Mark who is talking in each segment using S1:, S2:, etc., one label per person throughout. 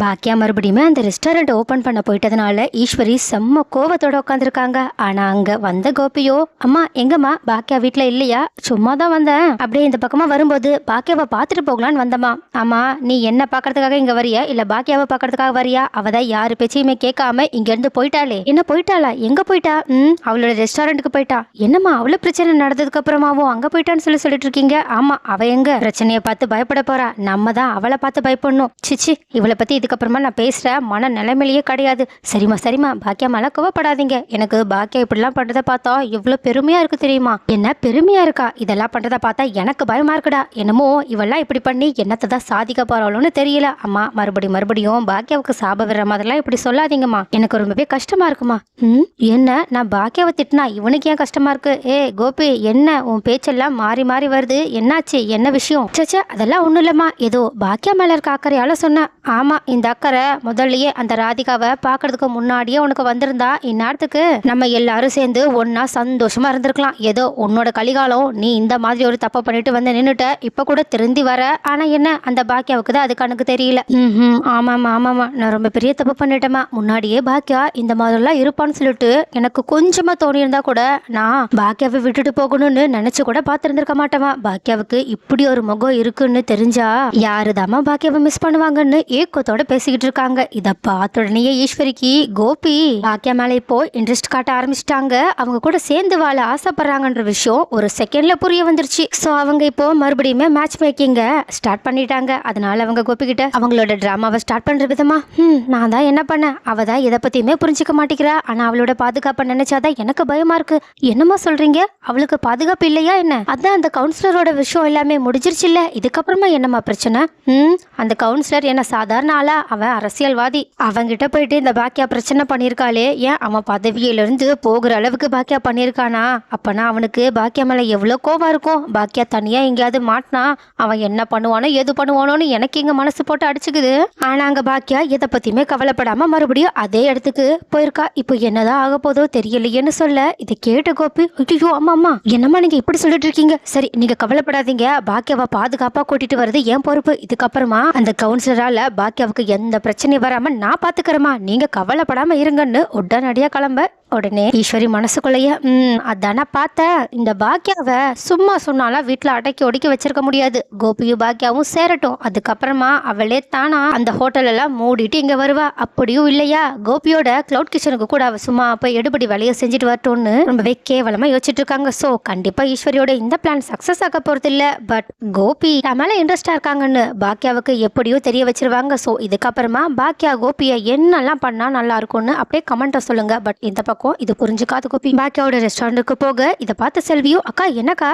S1: பாக்கியா மறுபடியுமே அந்த restaurant open பண்ண போயிட்டதுனால ஈஸ்வரி செம்ம கோவத்தோட உட்காந்துருக்காங்க ஆனா அங்க வந்த கோபியோ அம்மா எங்கம்மா? பாக்கியா வீட்டுல இல்லையா? சும்மா தான் வந்தேன். அப்படியே இந்த பக்கமா வரும்போது பாக்கியாவை பார்த்துட்டு போகலான்னு வந்தம்மா. ஆமா நீ என்ன பாக்குறதுக்காக இங்க வரியா? இல்ல பாக்கியாவை பாக்குறதுக்காக வரியா? அவதான் யாரு பேச்சையுமே கேட்காம இங்க இருந்து போயிட்டாளே. என்ன போயிட்டாளா? எங்க போயிட்டா? ம் அவளோட ரெஸ்டாரண்ட்டுக்கு போயிட்டா. என்னம்மா அவ்வளவு பிரச்சனை நடந்ததுக்கு அப்புறமாவும் அங்க போயிட்டான்னு சொல்லி சொல்லிட்டு இருக்கீங்க? ஆமா அவ எங்க? பிரச்சனையை பார்த்து பயப்பட போறா. நம்ம தான் அவளை பார்த்து பயப்படணும். சிச்சி இவளை பத்தி இதுக்கப்புறமா நான் பேசுகிற மன நிலைமையிலேயே கிடையாது. சரிம்மா சரிம்மா. பாக்கியம்மாலாம் கோவப்படாதீங்க. எனக்கு பாக்கியா இப்படிலாம் பண்ணுறதை பார்த்தா எவ்வளோ பெருமையாக இருக்கு தெரியுமா? என்ன பெருமையாக இருக்கா? இதெல்லாம் பண்ணுறதை பார்த்தா எனக்கு பயமாக இருக்குடா. என்னமோ இவெல்லாம் இப்படி பண்ணி என்னத்தை தான் சாதிக்க போகிறாளோன்னு தெரியல. அம்மா மறுபடியும் மறுபடியும் பாக்கியாவுக்கு சாப விடுற மாதிரிலாம் இப்படி சொல்லாதீங்கம்மா. எனக்கு ரொம்பவே கஷ்டமாக இருக்குமா ம் என்ன? நான் பாக்கியாவை திட்டினா இவனுக்கு ஏன் கஷ்டமாக இருக்குது ஏ கோபி என்ன? உன் பேச்செல்லாம் மாறி மாறி வருது. என்னாச்சு? என்ன விஷயம்? சச்சா அதெல்லாம் ஒன்றும் இல்லைம்மா. ஏதோ பாக்கியா மேலே இருக்க அக்கறையால சொன்னேன். ஆமாம் இந்த அக்கறை முதல்லயே அந்த ராதிகாவை பாக்குறதுக்கு முன்னாடியே உனக்கு வந்திருந்தா இந்நேரத்துக்கு நம்ம எல்லாரும் சேர்ந்து ஒன்னா சந்தோஷமா இருந்திருக்கலாம். ஏதோ உன்னோட கலிகாலம் நீ இந்த மாதிரி ஒரு தப்பை பண்ணிட்டு வந்து நின்னுட்ட இப்ப கூட திருந்தி வர. ஆனா என்ன அந்த பாக்கியாவுக்கு தான் அது கணக்கு தெரியல. ம் ஆமாம்மா ஆமாம்மா. நான் ரொம்ப பெரிய தப்பு பண்ணிட்டேமா முன்னாடியே பாக்கியா இந்த மாதிரிலாம் இருப்பான்னு சொல்லிட்டு எனக்கு கொஞ்சமா தோணியிருந்தா கூட நான் பாக்கியாவை விட்டுட்டு போகணும்னு நினைச்சு கூட பார்த்துருந்துருக்க மாட்டேமா பாக்கியாவுக்கு இப்படி ஒரு முகம் இருக்குன்னு தெரிஞ்சா யாருதாம்மா பாக்கியாவை மிஸ் பண்ணுவாங்கன்னு ஏக்கத்தோட பேசிக்கிட்டு இருக்காங்க. இதை பார்த்த உடனேயே ஈஸ்வரிக்கு கோபி பாக்கியா மேலே இப்போ இன்ட்ரெஸ்ட் காட்ட ஆரம்பிச்சிட்டாங்க. அவங்க கூட சேர்ந்து வாழ ஆசைப்படுறாங்கன்ற விஷயம் ஒரு செகண்ட்ல புரிய வந்துருச்சு. ஸோ அவங்க இப்போ மறுபடியுமே மேட்ச் மேக்கிங்க ஸ்டார்ட் பண்ணிட்டாங்க. அதனால அவங்க கோபி கிட்ட அவங்களோட டிராமாவை ஸ்டார்ட் பண்ற விதமா? ம் நான் தான் என்ன பண்ணேன்? அவ தான் எதை பத்தியுமே புரிஞ்சுக்க மாட்டேங்கிறா. ஆனா அவளோட பாதுகாப்பை நினைச்சாதான் எனக்கு பயமா இருக்கு. என்னம்மா சொல்றீங்க? அவளுக்கு பாதுகாப்பு இல்லையா என்ன? அதான் அந்த கவுன்சிலரோட விஷயம் எல்லாமே முடிஞ்சிருச்சு இல்ல. இதுக்கப்புறமா என்னம்மா பிரச்சனை? ம் அந்த கவுன்சிலர் என்ன சாதாரண ஆளா அவன் அரசியல்வாதி. அவங்கிட்ட போயிட்டு இந்த பாக்கியா பிரச்சனை பண்ணியிருக்காளே ஏன் அவன் பதவியிலிருந்து போகிற அளவுக்கு பாக்கியா பண்ணியிருக்கானா அப்பனா அவனுக்கு பாக்கியா மேலே எவ்வளோ கோவம் இருக்கும்? பாக்கியா தனியா எங்கேயாவது மாட்டினா அவன் என்ன பண்ணுவானோ எது பண்ணுவானோன்னு எனக்கு எங்க மனசு போட்டு அடிச்சுக்குது. ஆனா அங்க பாக்கியா எதை பத்தியுமே கவலைப்படாம மறுபடியும் அதே இடத்துக்கு போயிருக்கா. இப்போ என்னதான் ஆக போதோ தெரியலையேன்னு சொல்ல. இதை கேட்ட கோப்பி ஐயோ அம்மா அம்மா என்னம்மா நீங்க இப்படி சொல்லிட்டு இருக்கீங்க? சரி நீங்க கவலைப்படாதீங்க. பாக்கியாவை பாதுகாப்பாக கூட்டிட்டு வர்றது ஏன் பொறுப்பு. இதுக்கப்புறமா அந்த கவுன்சிலரால் பாக்கியாவுக்கு எந்த பிரச்சனையும் வராமல் நான் பார்த்துக்கிறேம்மா நீங்கள் கவலைப்படாமல் இருங்கன்னு உடனடியாக கிளம்ப உடனே ஈஸ்வரி மனசுக்குள்ளேயே ம் அதானே பார்த்தேன் இந்த பாக்கியாவை சும்மா சொன்னாலாம் வீட்டில் அடக்கி ஒடுக்கி வச்சிருக்க முடியாது. கோபியும் பாக்கியாவும் சேரட்டும். அதுக்கப்புறமா அவளே தானா அந்த ஹோட்டல் எல்லாம் மூடிட்டு இங்க வருவா. அப்படியும் இல்லையா? கோபியோட கிளவுட் கிச்சனுக்கு கூட அவ சும்மா போய் எடுபடி வேலையை செஞ்சுட்டு வரட்டும்னு ரொம்பவே கேவலமா யோசிச்சுட்டு இருக்காங்க. ஸோ கண்டிப்பா ஈஸ்வரியோட இந்த பிளான் சக்சஸ் ஆக போறது இல்ல. பட் கோபி என் மேல இன்ட்ரெஸ்டா இருக்காங்கன்னு பாக்கியாவுக்கு எப்படியோ தெரிய வச்சிருவாங்க. ஸோ இதுக்கப்புறமா பாக்கியா கோபியை என்னெல்லாம் பண்ணா நல்லா இருக்கும்னு அப்படியே கமெண்ட்டை சொல்லுங்க. பட் இந்த பக்கம் இது புரிஞ்சுக்காத கோபி பாக்கியாவோட ரெஸ்டாரண்ட்டுக்கு போக இதை பார்த்த செல்வியோ அக்கா என்னக்கா?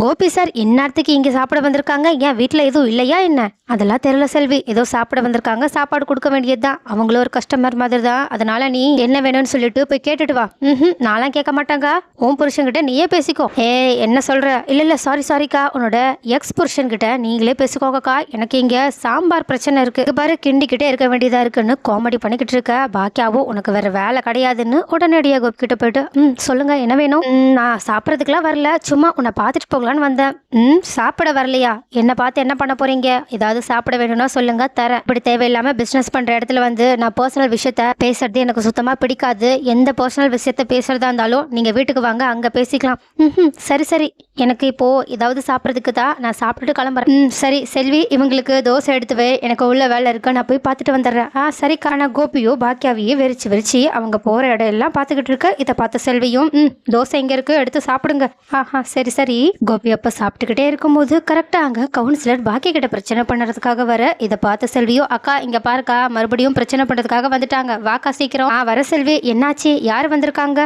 S1: கோபி சார் இந்நேரத்துக்கு இங்கே சாப்பிட வந்திருக்காங்க. ஏன் வீட்டில் எதுவும் இல்லையா என்ன? அதெல்லாம் தெரியல செல்வி. ஏதோ சாப்பிட வந்திருக்காங்க. சாப்பாடு கொடுக்க வேண்டியது தான் அவங்களும் ஒரு கஸ்டமர் மாதிரி தான் அதனால நீ என்ன வேணும்னு சொல்லிட்டு போய் கேட்டுட்டு வா. ம் நான்லாம் கேட்க மாட்டாங்க. உன் புருஷன்கிட்ட நீயே பேசிக்கோ. ஏ என்ன சொல்ற? இல்ல இல்ல சாரி சாரிக்கா உன்னோட எக்ஸ் புருஷன்கிட்ட நீங்களே பேசிக்கோங்கக்கா. எனக்கு இங்க சாம்பார் பிரச்சனை இருக்கு. பாரு கிண்டிக்கிட்டே இருக்க வேண்டியதா இருக்குன்னு காமெடி பண்ணிக்கிட்டு இருக்க. பாக்கியாவும் உனக்கு வேற வேலை கிடையாதுன்னு உடனடியாக கோபி கிட்ட போயிட்டு ம் சொல்லுங்க என்ன வேணும்? நான் சாப்பிட்றதுக்குலாம் வரல. சும்மா உன்னை பார்த்துட்டு போகலான்னு வந்தேன். ம் சாப்பிட வரலையா? என்னை பார்த்து என்ன பண்ண போறீங்க? ஏதாவது சாப்பிட வேணும்னா சொல்லுங்க தரேன். இப்படி தேவையில்லாம பிசினஸ் பண்ற இடத்துல வந்து நான் பர்சனல் விஷயத்த பேசுறது எனக்கு சுத்தமா பிடிக்காது. எந்த பர்சனல் விஷயத்த பேசுறதா இருந்தாலும் நீங்க வீட்டுக்கு வாங்க அங்க பேசிக்கலாம். ம் சரி சரி. எனக்கு இப்போ ஏதாவது சாப்பிட்றதுக்கு தான் நான் சாப்பிட்டுட்டு கிளம்புறேன். ம் சரி செல்வி இவங்களுக்கு தோசை எடுத்துவே எனக்கு உள்ள வேலை இருக்கு நான் போய் பார்த்துட்டு வந்துடுறேன். ஆ சரிக்கா நான் கோபியோ பாக்கியாவையோ வெறிச்சு வெறிச்சு அவங்க போற இடம் எல்லாம் பார்த்துக்கிட்டு இருக்க. இதை பார்த்த செல்வியும் ம் தோசை எங்க இருக்கு எடுத்து சாப்பிடுங்க. ஆஹா சரி சரி. கோபி அப்போ சாப்பிட்டுக்கிட்டே இருக்கும்போது கரெக்டாக அங்கே கவுன்சிலர் பாக்கி கிட்ட பிரச்சனை பண்ணுறதுக்காக வர இதை பார்த்த செல்வியோ அக்கா இங்கே பாருக்கா மறுபடியும் பிரச்சனை பண்ணுறதுக்காக வந்துட்டாங்க. வாக்கா சீக்கிரம். ஆ வர செல்வி என்னாச்சு? யார் வந்திருக்காங்க?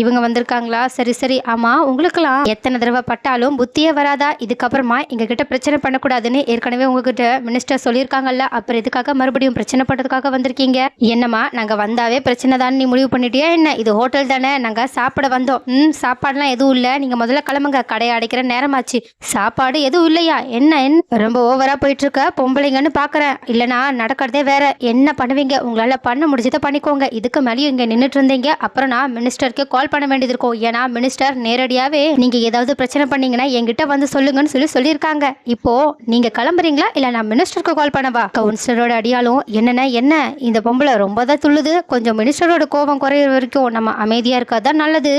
S1: இவங்க வந்திருக்காங்களா? சரி சரி. ஆமாம் உங்களுக்கெல்லாம் எத்தனை தடவை பட்டாலும் புத்தியே வராதா? இதுக்கப்புறமா எங்கள் கிட்ட பிரச்சனை பண்ணக்கூடாதுன்னு ஏற்கனவே உங்ககிட்ட மினிஸ்டர் சொல்லியிருக்காங்கல்ல அப்புறம் இதுக்காக மறுபடியும் பிரச்சனை பண்ணுறதுக்காக வந்திருக்கீங்க? என்னம்மா நாங்கள் வந்தாவே பிரச்சனை தான். நீ முடிவு பண்ணிட்டியா என்ன? இது ஹோட்டல் தானே நாங்கள் சாப்பிட வந்தோம். ம் சாப்பாடுலாம் எதுவும் இல்லை. நீங்கள் முதல்ல கிளம்புங்க. கடையை சமாளிக்கிற நேரமாச்சு. சாப்பாடு எதுவும் இல்லையா? என்ன என்ன ரொம்ப ஓவரா போயிட்டு இருக்க பொம்பளைங்கன்னு பாக்குறேன். இல்லனா நடக்கிறதே வேற. என்ன பண்ணுவீங்க? உங்களால பண்ண முடிஞ்சதை பண்ணிக்கோங்க. இதுக்கு மேலேயும் இங்க நின்றுட்டு இருந்தீங்க அப்புறம் நான் மினிஸ்டருக்கு கால் பண்ண வேண்டியது இருக்கும். ஏன்னா மினிஸ்டர் நேரடியாவே நீங்க ஏதாவது பிரச்சனை பண்ணீங்கன்னா என்கிட்ட வந்து சொல்லுங்கன்னு சொல்லி சொல்லியிருக்காங்க. இப்போ நீங்க கிளம்புறீங்களா? இல்ல நான் மினிஸ்டருக்கு கால் பண்ணவா? கவுன்சிலரோட அடியாலும் என்னன்னா என்ன? இந்த பொம்பளை ரொம்ப தான் துள்ளுது. கொஞ்சம் மினிஸ்டரோட கோபம் குறையிற வரைக்கும் நம்ம அமைதியா இருக்காதான் நல்லது.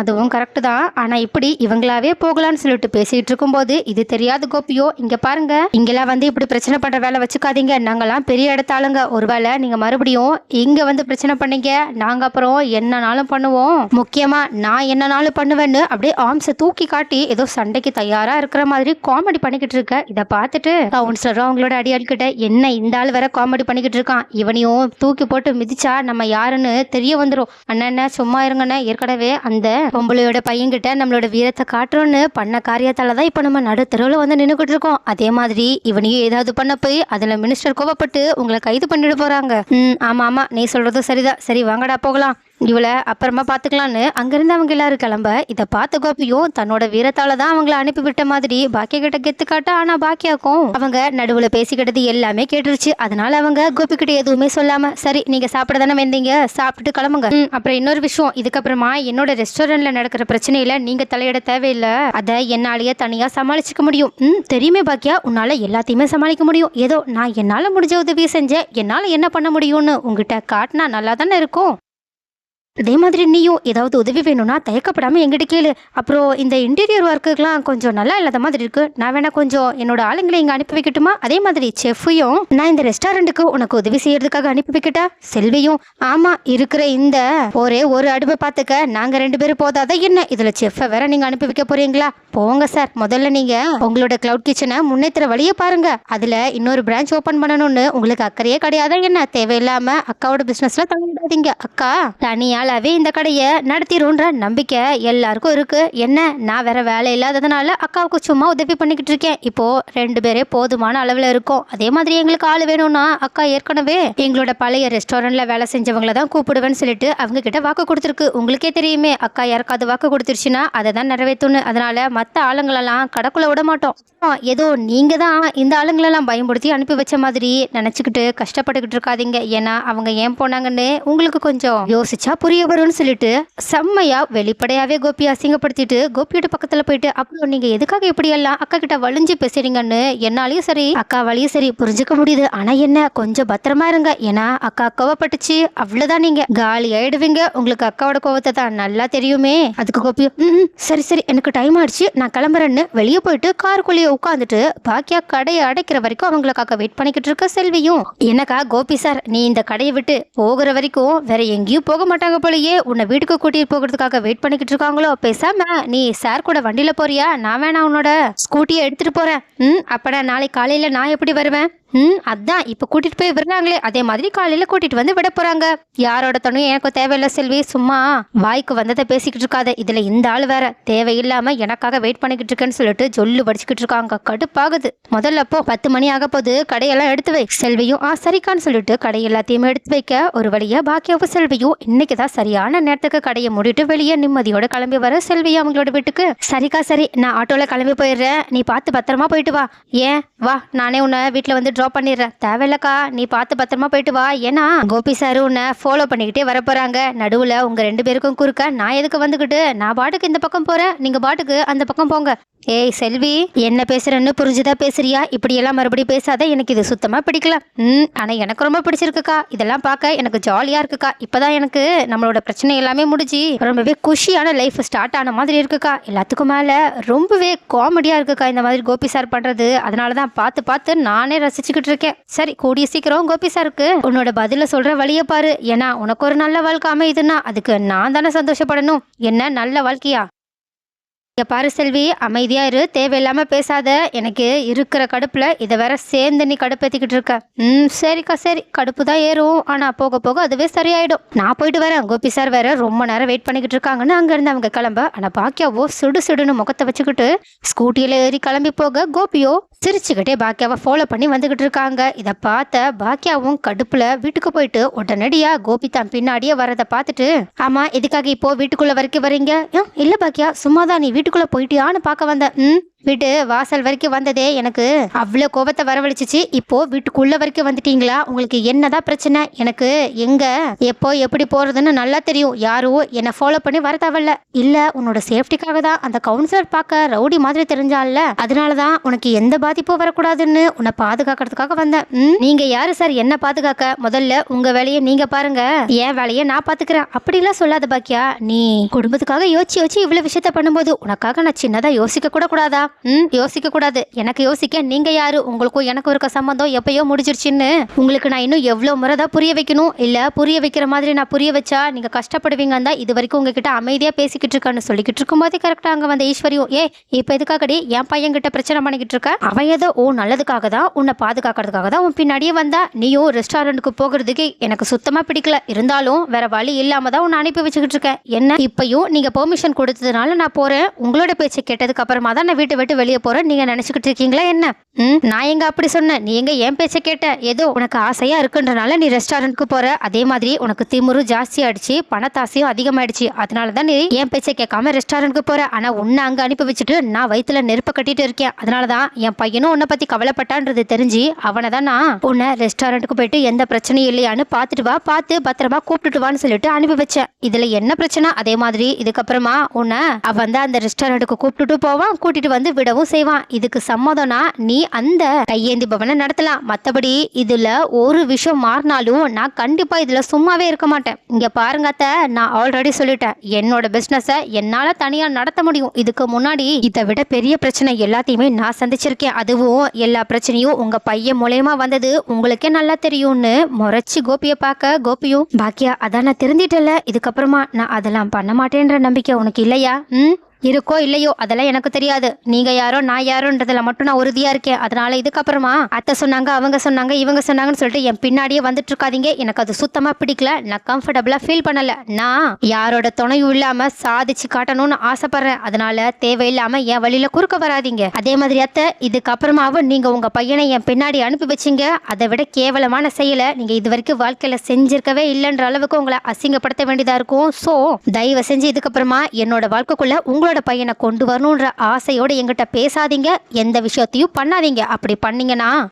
S1: அதுவும் கரெக்ட் தான். ஆனா இப்படி இவங்களாவே போகலான்னு சொல்லிட்டு பேசிட்டு இருக்கும்போது இது தெரியாத கோபியோ இங்க பாருங்க. இங்கெல்லாம் வந்து இப்படி பிரச்சனை பண்ற வேலை வச்சுக்காதீங்க. நாங்கெல்லாம் பெரிய இடத்தாளுங்க ஒருவேளை நீங்க மறுபடியும் இங்க வந்து பிரச்சனை பண்ணீங்க. நாங்க அப்புறம் என்னனாலும் பண்ணுவோம். முக்கியமா நான் என்னனாலும் பண்ணுவேன்னு அப்படியே ஆம்ஸை தூக்கி காட்டி ஏதோ சண்டைக்கு தயாரா இருக்கிற மாதிரி காமெடி பண்ணிக்கிட்டு இருக்க. இதை பார்த்துட்டு கவுன்சிலரும் அவங்களோட அடியாள்கிட்ட என்ன இந்த ஆள் வேற காமெடி பண்ணிக்கிட்டு இருக்கான். இவனையும் தூக்கி போட்டு மிதிச்சா நம்ம யாருன்னு தெரிய வந்துடும் அண்ணன் சும்மா இருங்கண்ணே. ஏற்கனவே அந்த பொம்பளையோட பையன்கிட்ட நம்மளோட வீரத்தை காட்டுறோன்னு பண்ண காரியத்தால தான் இப்போ நம்ம நடுத்தருவில் வந்து நின்றுக்கிட்டு இருக்கோம். அதே மாதிரி இவனையும் ஏதாவது பண்ண போய் அதில் மினிஸ்டர் கோவப்பட்டு உங்களை கைது பண்ணிட்டு போகிறாங்க ம் ஆமா ஆமா நீ சொல்றதும் சரிதான். சரி வாங்கடா போகலாம். இவளை அப்புறமா பார்த்துக்கலான்னு அங்கேருந்து அவங்க எல்லாரும் கிளம்ப இதை பார்த்த கோபியும் தன்னோட வீரத்தால தான் அவங்கள அனுப்பி விட்ட மாதிரி பாக்கிய கிட்ட கெத்து காட்ட ஆனா பாக்கியாக்கும். அவங்க நடுவுல பேசிக்கிட்டது எல்லாமே கேட்டுருச்சு. அதனால அவங்க கோபி கிட்ட எதுவுமே சொல்லாம சரி நீங்க சாப்பிட தானே வந்தீங்க? சாப்பிட்டுட்டு கிளம்புங்க. அப்புறம் இன்னொரு விஷயம். இதுக்கப்புறமா என்னோட ரெஸ்டாரண்ட்ல நடக்கிற பிரச்சனையில நீங்க தலையிட தேவையில்லை. அதை என்னாலேயே தனியா சமாளிச்சுக்க முடியும். ம் தெரியுமே பாக்கியா? உன்னால எல்லாத்தையுமே சமாளிக்க முடியும். ஏதோ நான் என்னால முடிஞ்ச உதவி செஞ்சேன். என்னால என்ன பண்ண முடியும்னு உங்ககிட்ட காட்டினா நல்லா தானே இருக்கும். அதே மாதிரி நீயும் ஏதாவது உதவி வேணும்னா தயக்கப்படாமல் எங்கிட்ட கேளு. அப்புறம் இந்த இன்டீரியர் ஒர்க்குக்கெலாம் கொஞ்சம் நல்லா இல்லாத மாதிரி இருக்குது நான் வேணால் கொஞ்சம் என்னோட ஆளுங்களை இங்கே அனுப்பி வைக்கட்டுமா? அதே மாதிரி செஃப்பையும் நான் இந்த ரெஸ்டாரண்ட்டுக்கு உனக்கு உதவி செய்யறதுக்காக அனுப்பி வைக்கட்டா? செல்வியும் ஆமாம் இருக்கிற இந்த ஒரே ஒரு அடுப்பை பார்த்துக்க. நாங்கள் ரெண்டு பேரும் போதாத என்ன? இதில் செஃப்பை வேற நீங்கள் அனுப்பி வைக்க போறீங்களா? போங்க சார். முதல்ல நீங்கள் உங்களோட கிளவுட் கிச்சனை முன்னேற்ற வழியை பாருங்க. அதில் இன்னொரு பிரான்ச் ஓப்பன் பண்ணணும்னு உங்களுக்கு அக்கறையே கிடையாதா என்ன? தேவையில்லாமல் அக்காவோட பிசினஸ்ல தலையிடாதீங்க அக்கா தனியாக நாளாகவே இந்த கடையை நடத்திடும்ன்ற நம்பிக்கை எல்லாருக்கும் இருக்குது என்ன? நான் வேறு வேலை இல்லாததுனால அக்காவுக்கு சும்மா உதவி பண்ணிக்கிட்டு இருக்கேன். இப்போது ரெண்டு பேரே போதுமான அளவில் இருக்கும். அதே மாதிரி எங்களுக்கு ஆள் வேணும்னா அக்கா ஏற்கனவே எங்களோட பழைய ரெஸ்டாரண்ட்டில் வேலை செஞ்சவங்கள தான் கூப்பிடுவேன்னு சொல்லிட்டு அவங்க கிட்ட வாக்கு கொடுத்துருக்கு. உங்களுக்கே தெரியுமே அக்கா யாருக்காவது வாக்கு கொடுத்துருச்சுன்னா அதை தான் நிறைவேற்றணும் அதனால் மற்ற ஆளுங்களெல்லாம் கடக்குள்ளே விட மாட்டோம். ஏதோ நீங்கள் தான் இந்த ஆளுங்களெல்லாம் பயன்படுத்தி அனுப்பி வச்ச மாதிரி நினச்சிக்கிட்டு கஷ்டப்பட்டுக்கிட்டு இருக்காதீங்க. ஏன்னா அவங்க ஏன் போனாங்கன்னு உங்களுக்கு கொஞ்சம் யோசிச்சா புரிய வரும்னு சொல்லிட்டு செம்மையா வெளிப்படையாகவே கோபி அசிங்கப்படுத்திட்டு கோபியோட பக்கத்தில் போயிட்டு அப்புறம் நீங்கள் எதுக்காக இப்படி எல்லாம் அக்கா கிட்ட வலிஞ்சு பேசுறீங்கன்னு என்னாலையும் சரி அக்கா வழியும் சரி புரிஞ்சுக்க முடியுது. ஆனால் என்ன கொஞ்சம் பத்திரமா இருங்க. ஏன்னா அக்கா கோவப்பட்டுச்சு. அவ்வளோதான் நீங்கள் காலி ஆயிடுவீங்க. உங்களுக்கு அக்காவோட கோவத்தை தான் நல்லா தெரியுமே. அதுக்கு கோபி "ம், சரி சரி. எனக்கு டைம் ஆயிடுச்சு. நான் கிளம்புறேன்னு வெளியே போயிட்டு காருக்குள்ளேயே உட்காந்துட்டு பாக்கியா கடையை அடைக்கிற வரைக்கும் அவங்களுக்காக வெயிட் பண்ணிக்கிட்டு இருக்க செல்வியும் என்னக்கா கோபி சார் நீ இந்த கடையை விட்டு போகிற வரைக்கும் வேற எங்கேயும் போக மாட்டாங்க போலயே உன்னை வீட்டுக்கு கூட்டிட்டு போகிறதுக்காக வெயிட் பண்ணிக்கிட்டு இருக்காங்களோ பேசாம நீ சார் கூட வண்டியில போறியா? நான் வேணா உன்னோட ஸ்கூட்டியை எடுத்துட்டு போறேன். ம் அப்பனா நாளைக்கு காலையில நான் எப்படி வருவேன்? ம் அதான். இப்போ கூட்டிட்டு போய் விடுறாங்களே. அதே மாதிரி காலையில கூட்டிட்டு வந்து விட போறாங்க. யாரோட துணையும் எனக்கு தேவையில்ல செல்வி. சும்மா வாய்க்கு வந்ததை பேசிக்கிட்டு இருக்காத. இதுல இந்த ஆள் வேற. தேவையில்லாம எனக்காக வெயிட் பண்ணிக்கிட்டு இருக்கேன்னு சொல்லிட்டு ஜொல்லு படிச்சுக்கிட்டு இருக்காங்க. கடுப்பாகுது. முதல்ல அப்போ பத்து மணி ஆக போது கடையெல்லாம் எடுத்து வை. செல்வியும் ஆ சரிக்கான்னு சொல்லிட்டு கடை எல்லாத்தையுமே எடுத்து வைக்க. ஒரு வழியா பாக்கியாவும் செல்வியும் இன்னைக்கு தான் சரியான நேரத்துக்கு கடையை மூடிட்டு வெளியே நிம்மதியோட கிளம்பி வர செல்வி அவங்களோட வீட்டுக்கு. சரிக்கா சரி. நான் ஆட்டோல கிளம்பி போயிடுறேன். நீ பார்த்து பத்திரமா போயிட்டு வா. ஏன்? வா. நானே உன்னை வீட்டில் வந்து ட்ராப் பண்ணிடுறேன். தேவையில்லக்கா நீ பார்த்து பத்திரமா போயிட்டு வா. ஏன்னா கோபி சார் உன்னை ஃபாலோ பண்ணிக்கிட்டே வர நடுவில் உங்கள் ரெண்டு பேருக்கும் குறுக்க நான் எதுக்கு வந்துக்கிட்டு நான் பாட்டுக்கு இந்த பக்கம் போகிறேன் நீங்கள் பாட்டுக்கு அந்த பக்கம் போங்க. ஏய் செல்வி என்ன பேசுறேன்னு புரிஞ்சுதா பேசுறியா? இப்படியெல்லாம் மறுபடியும் பேசாத எனக்கு இது சுத்தமா பிடிக்கல. ம் ஆனா எனக்கு ரொம்ப பிடிச்சிருக்குக்கா. இதெல்லாம் பார்க்க எனக்கு ஜாலியா இருக்குக்கா. இப்பதான் எனக்கு நம்மளோட பிரச்சனை எல்லாமே முடிஞ்சு ரொம்பவே குஷியான லைஃப் ஸ்டார்ட் ஆன மாதிரி இருக்குக்கா. எல்லாத்துக்கும் மேல ரொம்பவே காமெடியா இருக்குக்கா இந்த மாதிரி கோபி சார் பண்றது. அதனால தான் பார்த்து பார்த்து நானே ரசிச்சு யோசிச்சுக்கிட்டு இருக்கேன் சரி கூடிய சீக்கிரம் கோபி சாருக்கு. உன்னோட பதில சொல்ற வழியை பாரு. ஏன்னா உனக்கு ஒரு நல்ல வாழ்க்கை அமையுதுன்னா அதுக்கு நான் தானே சந்தோஷப்படணும். என்ன நல்ல வாழ்க்கையா? இங்க பாரு செல்வி அமைதியா இரு. தேவையில்லாம பேசாத. எனக்கு இருக்கிற கடுப்புல இதை வேற சேர்ந்து நீ கடுப்பேத்திக்கிட்டு இருக்க. ம் சரிக்கா சரி. கடுப்பு தான் ஏறும். ஆனா போக போக அதுவே சரியாயிடும். நான் போயிட்டு வரேன். கோபி சார் வேற ரொம்ப நேரம் வெயிட் பண்ணிக்கிட்டு இருக்காங்கன்னு அங்க இருந்து அவங்க கிளம்ப. ஆனா பாக்கியாவோ சுடு சுடுன்னு முகத்தை வச்சுக்கிட்டு ஸ்கூட்டியில ஏறி கிளம்பி போக கோபியோ சிரிச்சுக்கிட்டே பாக்கியாவை ஃபாலோ பண்ணி வந்துக்கிட்டு இருக்காங்க. இதை பார்த்த பாக்கியாவும் கடுப்புல வீட்டுக்கு போயிட்டு உடனடியா கோபி தான் பின்னாடியே வரதை பார்த்துட்டு ஆமா எதுக்காக இப்போ வீட்டுக்குள்ள வரைக்கும் வரீங்க இல்லை இல்ல பாக்கியா சும்மா தான் நீ வீட்டுக்குள்ள போயிட்டியான்னு பார்க்க வந்தேன். ம் வீட்டு வாசல் வரைக்கும் வந்ததே எனக்கு. அவ்வளோ கோபத்தை வரவழைச்சிச்சு. இப்போ வீட்டுக்குள்ள வரைக்கும் வந்துட்டீங்களா? உங்களுக்கு என்னதான் பிரச்சனை? எனக்கு எங்க? எப்போ எப்படி போறதுன்னு நல்லா தெரியும். யாரும் என்னை ஃபாலோ பண்ணி வர தேவையில்ல. இல்ல உன்னோட சேஃப்டிக்காக தான் அந்த கவுன்சிலர் பார்க்க ரவுடி மாதிரி தெரிஞ்சால அதனாலதான் உனக்கு எந்த பாதிப்பும் வரக்கூடாதுன்னு உன்னை பாதுகாக்கிறதுக்காக வந்தேன். நீங்க யாரு சார்? என்ன பாதுகாக்க? முதல்ல உங்க வேலையை நீங்க பாருங்க. என் வேலையை நான் பாத்துக்கிறேன் அப்படிலாம் சொல்லாத பாக்கியா? நீ குடும்பத்துக்காக யோசிச்சு யோசிச்சு இவ்வளவு விஷயத்த பண்ணும்போது உனக்காக நான் சின்னதா யோசிக்க கூட கூடாதா? ம் யோசிக்க கூடாது. எனக்கு யோசிக்க நீங்க யாரு? உங்களுக்கும் எனக்கும் இருக்க சம்பந்தம் எப்பயோ முடிஞ்சிருச்சுன்னு. உங்களுக்கு நான் இன்னும் எவ்வளவு முறை தான் புரிய வைக்கணும்? இல்ல புரிய வைக்கிற மாதிரி நான் புரிய வச்சா நீங்க கஷ்டப்படுவீங்கன்னு தான் இது வரைக்கும் உங்ககிட்ட அமைதியா பேசிக்கிட்டு இருக்கான்னு சொல்லிக்கிட்டு இருக்கும்போதே கரெக்டா அங்க வந்த ஈஸ்வரியும் ஏ இப்ப எதுக்காகடி என் பையன் கிட்ட பிரச்சனை பண்ணிக்கிட்டு இருக்க? அவன் ஏதோ ஓ நல்லதுக்காக தான் உன்னை பாதுகாக்கிறதுக்காக தான் உன் பின்னாடியே வந்தா. நீயும் ரெஸ்டாரண்ட்டுக்கு போகிறதுக்கு எனக்கு சுத்தமா பிடிக்கல. இருந்தாலும் வேற வழி இல்லாம தான் உன்னை அனுப்பி வச்சுக்கிட்டு இருக்கேன். என்ன? இப்பயும் நீங்க பெர்மிஷன் கொடுத்ததுனால நான் போறேன். உங்களோட பேச்சை கேட்டதுக்கு அப்புறமா தான் நான் வீட்டு விட்டு வெளியே போகிறேன் நீங்க நினைச்சுக்கிட்டு இருக்கீங்களா என்ன? ம் நான் எங்க அப்படி சொன்னேன்? நீ எங்க என் பேச்சை கேட்ட? ஏதோ உனக்கு ஆசையா இருக்குன்றனால நீ ரெஸ்டாரண்ட்க்கு போற. அதே மாதிரி உனக்கு திமுரு ஜாஸ்தி ஆயிடுச்சு பணத்தாசையும் அதிகமாயிடுச்சு. அதனால தான் நீ என் பேச்சை கேட்காம ரெஸ்டாரண்ட்க்கு போற. ஆனா உன்னை அங்க அனுப்பி வச்சுட்டு நான் வயித்துல நெருப்ப கட்டிட்டு இருக்கேன். அதனால தான் என் பையனும் உன்னை பத்தி கவலைப்பட்டான்றது தெரிஞ்சு அவனை தான் நான் உன்னை ரெஸ்டாரண்ட்டுக்கு போயிட்டு எந்த பிரச்சனையும் இல்லையான்னு பார்த்துட்டு வா பார்த்து பத்திரமா கூப்பிட்டுட்டு வான்னு சொல்லிட்டு அனுப்பி வச்சேன். இதுல என்ன பிரச்சனை? அதே மாதிரி இதுக்கப்புறமா உன்னை அவன் தான் அந்த ரெஸ்டாரண்ட்டுக்கு கூப்பிட்டுட்டு போவான். கூட்டிட்டு வந்து விடவும் செய்வான். இதுக்கு சம்மதம்னா நீ அந்த கையேந்தி பவனை நடத்தலாம். மற்றபடி இதுல ஒரு விஷயம் மாறினாலும் நான் கண்டிப்பா இதுல சும்மாவே இருக்க மாட்டேன். இங்க பாருங்க நான் ஆல்ரெடி சொல்லிட்டேன். என்னோட பிசினஸ என்னால தனியா நடத்த முடியும். இதுக்கு முன்னாடி இதை விட பெரிய பிரச்சனை எல்லாத்தையுமே நான் சந்திச்சிருக்கேன். அதுவும் எல்லா பிரச்சனையும் உங்க பையன் மூலயமா வந்தது. உங்களுக்கே நல்லா தெரியும்னு முறைச்சு கோபியை பார்க்க கோபியும் பாக்கியா அதான் நான் தெரிஞ்சிட்டல இதுக்கப்புறமா நான் அதெல்லாம் பண்ண மாட்டேன்ற நம்பிக்கை உனக்கு இல்லையா? ம்? இருக்கோ இல்லையோ அதெல்லாம் எனக்கு தெரியாது. நீங்க யாரோ நான் யாரோன்றதுல மட்டும் நான் உறுதியா இருக்கேன். அதனால இதுக்கப்புறமா அத்தை சொன்னாங்க அவங்க சொன்னாங்க இவங்க சொன்னாங்கன்னு சொல்லிட்டு என் பின்னாடியே வந்துட்டு இருக்காதீங்க எனக்கு அது சுத்தமா பிடிக்கல. நான் கம்ஃபர்டபுளா ஃபீல் பண்ணல. நான் யாரோட துணையும் இல்லாம சாதிச்சு காட்டணும்னு ஆசைப்படுறேன். அதனால தேவையில்லாம என் வழியில குறுக்க வராதீங்க. அதே மாதிரி அத்தை இதுக்கப்புறமாவும் நீங்க உங்க பையனை என் பின்னாடி அனுப்பி வச்சீங்க. அதை விட கேவலமான செயலை நீங்க இது வரைக்கும் வாழ்க்கையில செஞ்சிருக்கவே இல்லைன்ற அளவுக்கு உங்களை அசிங்கப்படுத்த வேண்டியதா இருக்கும். சோ தயவு செஞ்சு இதுக்கப்புறமா என்னோட வாழ்க்கைக்குள்ள உங்களோட பையனை கொண்டு வரணுன்ற ஆசையோட என்கிட்ட பேசாதீங்க. எந்த விஷயத்தையும் பண்ணாதீங்க. அப்படி பண்ணீங்கன்னா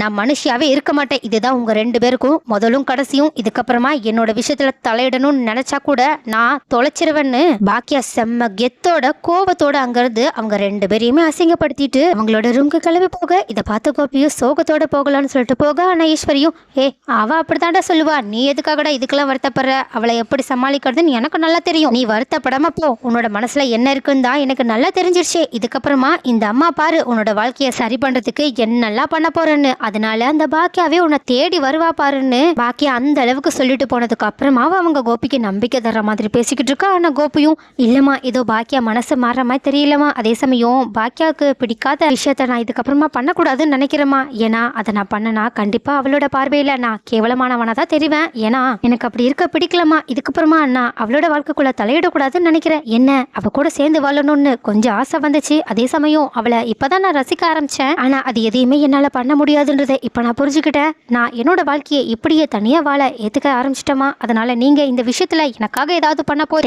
S1: நான் மனுஷியாவே இருக்க மாட்டேன். இதுதான் உங்க ரெண்டு பேருக்கும் முதலும் கடைசியும். இதுக்கப்புறமா என்னோட விஷயத்துல தலையிடணும்னு நினைச்சா கூட நான் தொலைச்சிருவேன்னு. பாக்கியா செம்ம கெத்தோட கோபத்தோட அங்கிருந்து அவங்க ரெண்டு பேரையுமே அசிங்கப்படுத்திட்டு அவங்களோட ரூம்க்கு கிளம்பி போக இதை பார்த்த கோபியும் சோகத்தோட போகலான்னு சொல்லிட்டு போக ஆனா ஈஸ்வரியும் ஏ அவ அப்படித்தாண்டா சொல்லுவா. நீ எதுக்காகடா இதுக்கெல்லாம் வருத்தப்படுற? அவளை எப்படி சமாளிக்கிறதுன்னு எனக்கு நல்லா தெரியும். நீ வருத்தப்படாம போ. உன்னோட மனசுல என்ன இருக்குன்னு தான் எனக்கு நல்லா தெரிஞ்சிருச்சு. இதுக்கப்புறமா இந்த அம்மா பாரு உன்னோட வாழ்க்கையை சரி பண்றதுக்கு என்னெல்லாம் பண்ண போறேன்னு. அதனால அந்த பாக்கியாவே உன்னை தேடி வருவா பாருன்னு பாக்கியா அந்த அளவுக்கு சொல்லிட்டு போனதுக்கு அப்புறமாவும் அவங்க கோபிக்கு நம்பிக்கை தர்ற மாதிரி பேசிக்கிட்டு இருக்கா. ஆனா கோபியும் இல்லம்மா ஏதோ பாக்கியா மனசு மாறுற மாதிரி தெரியலமா அதே சமயம் பாக்கியாவுக்கு பிடிக்காத விஷயத்த நான் இதுக்கப்புறமா பண்ணக்கூடாதுன்னு நினைக்கிறேம்மா. ஏன்னா அதை நான் பண்ணனா கண்டிப்பா அவளோட பார்வையில நான் கேவலமானவனா தான் தெரிவேன். ஏன்னா எனக்கு அப்படி இருக்க பிடிக்கலம்மா. இதுக்கப்புறமா நான் அவளோட வாழ்க்கைக்குள்ள தலையிடக்கூடாதுன்னு நினைக்கிறேன். என்ன? அவ கூட சேர்ந்து வாழணும்னு கொஞ்சம் ஆசை வந்துச்சு. அதே சமயம் அவளை இப்பதான் நான் ரசிக்க ஆரம்பிச்சேன். ஆனா அது எதையுமே என்னால பண்ண முடியாது. போகுதுன்றதை இப்போ நான் புரிஞ்சுக்கிட்டேன். நான் என்னோட வாழ்க்கையை இப்படியே தனியாக வாழ ஏற்றுக்க ஆரம்பிச்சிட்டோமா அதனால் நீங்கள் இந்த விஷயத்தில் எனக்காக ஏதாவது பண்ண போ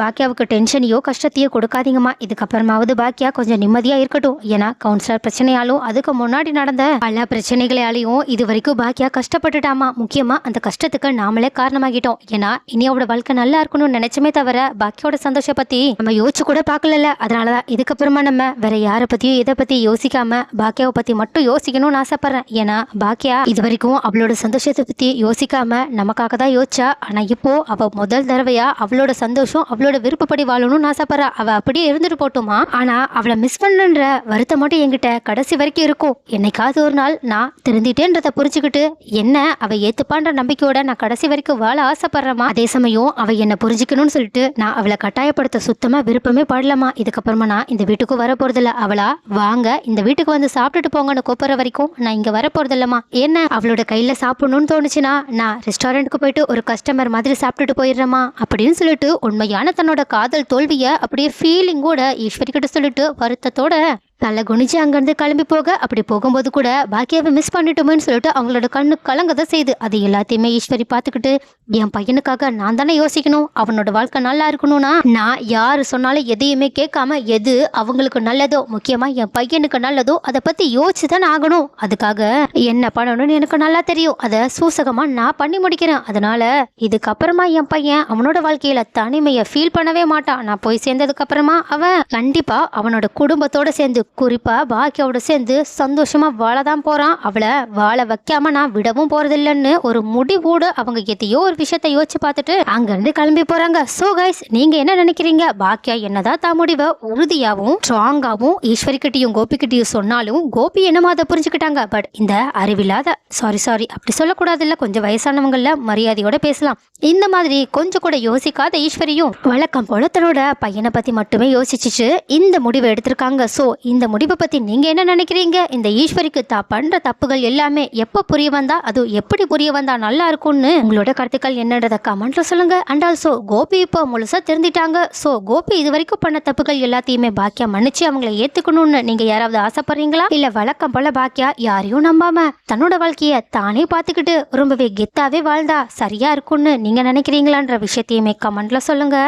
S1: பாக்கியாவுக்கு டென்ஷனையோ கஷ்டத்தையோ கொடுக்காதீங்கம்மா. இதுக்கப்புறமாவது பாக்கியா கொஞ்சம் நிம்மதியாக இருக்கட்டும். ஏன்னா கவுன்சிலர் பிரச்சனையாலும் அதுக்கு முன்னாடி நடந்த பல பிரச்சனைகளாலையும் இது வரைக்கும் பாக்கியா கஷ்டப்பட்டுட்டாமா முக்கியமாக அந்த கஷ்டத்துக்கு நாமளே காரணமாகிட்டோம். ஏன்னா இனி அவட வாழ்க்கை நல்லா இருக்கணும்னு நினைச்சமே தவிர பாக்கியோட சந்தோஷம் பற்றி நம்ம யோசிச்சு கூட பார்க்கல அதனாலதான் இதுக்கப்புறமா நம்ம வேற யாரை பற்றியும் இதை பற்றி யோசிக்காமல் பாக்கியாவை பற்றி மட்டும் யோசிக்கணும்னு ஆசைப்படுறேன். ஏன்னா பாக்கியா இது வரைக்கும் அவளோட சந்தோஷத்தை பற்றி யோசிக்காம நமக்காக தான் யோசிச்சா. ஆனால் இப்போ அவள் முதல் தடவையா அவளோட சந்தோஷம் அவளோட விருப்பப்படி வாழணும்னு ஆசைப்படுறா. அவள் அப்படியே இருந்துட்டு போட்டுமா. ஆனால் அவளை மிஸ் பண்ணுன்ற வருத்தம் மட்டும் என்கிட்ட கடைசி வரைக்கும் இருக்கும். என்னைக்காவது ஒரு நாள் நான் திருந்திட்டேன்றதை புரிஞ்சுக்கிட்டு என்ன அவள் ஏற்றுப்பான்ற நம்பிக்கையோட நான் கடைசி வரைக்கும் வாழ ஆசைப்படுறேமா அதே சமயம் அவள் என்னை புரிஞ்சுக்கணும்னு சொல்லிட்டு நான் அவளை கட்டாயப்படுத்த சுத்தமாக விருப்பமே படலமா இதுக்கப்புறமா நான் இந்த வீட்டுக்கு வர போகிறதில்ல அவளா வாங்க இந்த வீட்டுக்கு வந்து சாப்பிட்டுட்டு போங்கன்னு கூப்பிட்ற வரைக்கும் நான் இங்கே வர என்ன அவளோட கையில் சாப்பிடணும்னு தோணுச்சுன்னா நான் ரெஸ்டாரண்ட்டுக்கு போயிட்டு ஒரு கஸ்டமர் மாதிரி சாப்பிட்டுட்டு போயிடுறேம்மா அப்படின்னு சொல்லிட்டு உண்மையான தன்னோட காதல் தோல்வியை அப்படியே ஃபீலிங்கோட ஈஸ்வரி கிட்ட சொல்லிட்டு வருத்தத்தோட தலை குனிஞ்சு அங்கேருந்து கிளம்பி போக அப்படி போகும்போது கூட பாக்கியாவை மிஸ் பண்ணிட்டோமேன்னு சொல்லிட்டு அவங்களோட கண்ணு கலங்கதான் செய்யுது. அது எல்லாத்தையுமே ஈஸ்வரி பார்த்துக்கிட்டு என் பையனுக்காக நான் தானே யோசிக்கணும்? அவனோட வாழ்க்கை நல்லா இருக்கணும்னா நான் யார் சொன்னாலும் எதையுமே கேட்காம எது அவங்களுக்கு நல்லதோ முக்கியமாக என் பையனுக்கு நல்லதோ அதை பற்றி யோசிச்சு தான் ஆகணும். அதுக்காக என்ன பண்ணணும்னு எனக்கு நல்லா தெரியும். அதை சூசகமாக நான் பண்ணி முடிக்கிறேன். அதனால இதுக்கப்புறமா என் பையன் அவனோட வாழ்க்கையில் தனிமையை ஃபீல் பண்ணவே மாட்டான். நான் போய் சேர்ந்ததுக்கப்புறமா அவன் கண்டிப்பாக அவனோட குடும்பத்தோடு சேர்ந்து குறிப்பா பாக்கியாவோட சேர்ந்து சந்தோஷமாக வாழ தான் போகிறான் அவளை வாழ வைக்காம நான் விடவும் போகிறதில்லன்னு ஒரு முடிவோடு அவங்க எதையோ ஒரு விஷயத்த யோசிச்சு பார்த்துட்டு அங்கேருந்து கிளம்பி போகிறாங்க ஸோ கைஸ் நீங்கள் என்ன நினைக்கிறீங்க? பாக்கியா என்னதான் தான் முடிவை உறுதியாகவும் ஸ்ட்ராங்காகவும் ஈஸ்வரி கோபிக்கிட்டையும் சொன்னாலும் கோபி என்னமோ அதை புரிஞ்சுக்கிட்டாங்க. பட் இந்த அறிவில்லாத சாரி சாரி அப்படி சொல்லக்கூடாதுல்ல. கொஞ்சம் வயசானவங்கள மரியாதையோட பேசலாம். இந்த மாதிரி கொஞ்சம் கூட யோசிக்காத ஈஸ்வரியும் வழக்கம் போல தன்னோட பையனை பற்றி மட்டுமே யோசிச்சுச்சு. இந்த முடிவை எடுத்திருக்காங்க. ஸோ இந்த இந்த முடிவை பற்றி நீங்கள் என்ன நினைக்கிறீங்க? இந்த ஈஸ்வரிக்கு தா பண்ணுற தப்புகள் எல்லாமே எப்போ புரிய வந்தா அது எப்படி புரிய வந்தா நல்லா இருக்கும்னு உங்களோட கருத்துக்கள் என்னன்றத கமெண்ட்ல சொல்லுங்க. அண்ட் ஆல்சோ கோபி இப்போ முழுசாக தெரிஞ்சிட்டாங்க ஸோ கோபி இது வரைக்கும் பண்ண தப்புகள் எல்லாத்தையுமே பாக்கியா மன்னிச்சு அவங்கள ஏற்றுக்கணும்னு நீங்கள் யாராவது ஆசைப்படுறீங்களா? இல்லை வழக்கம் போல பாக்கியா யாரையும் நம்பாம தன்னோட வாழ்க்கையை தானே பார்த்துக்கிட்டு ரொம்பவே கெத்தாவே வாழ்ந்தா சரியா இருக்கும்னு நீங்க நினைக்கிறீங்களான்ற விஷயத்தையுமே கமெண்ட்ல சொல்லுங்க.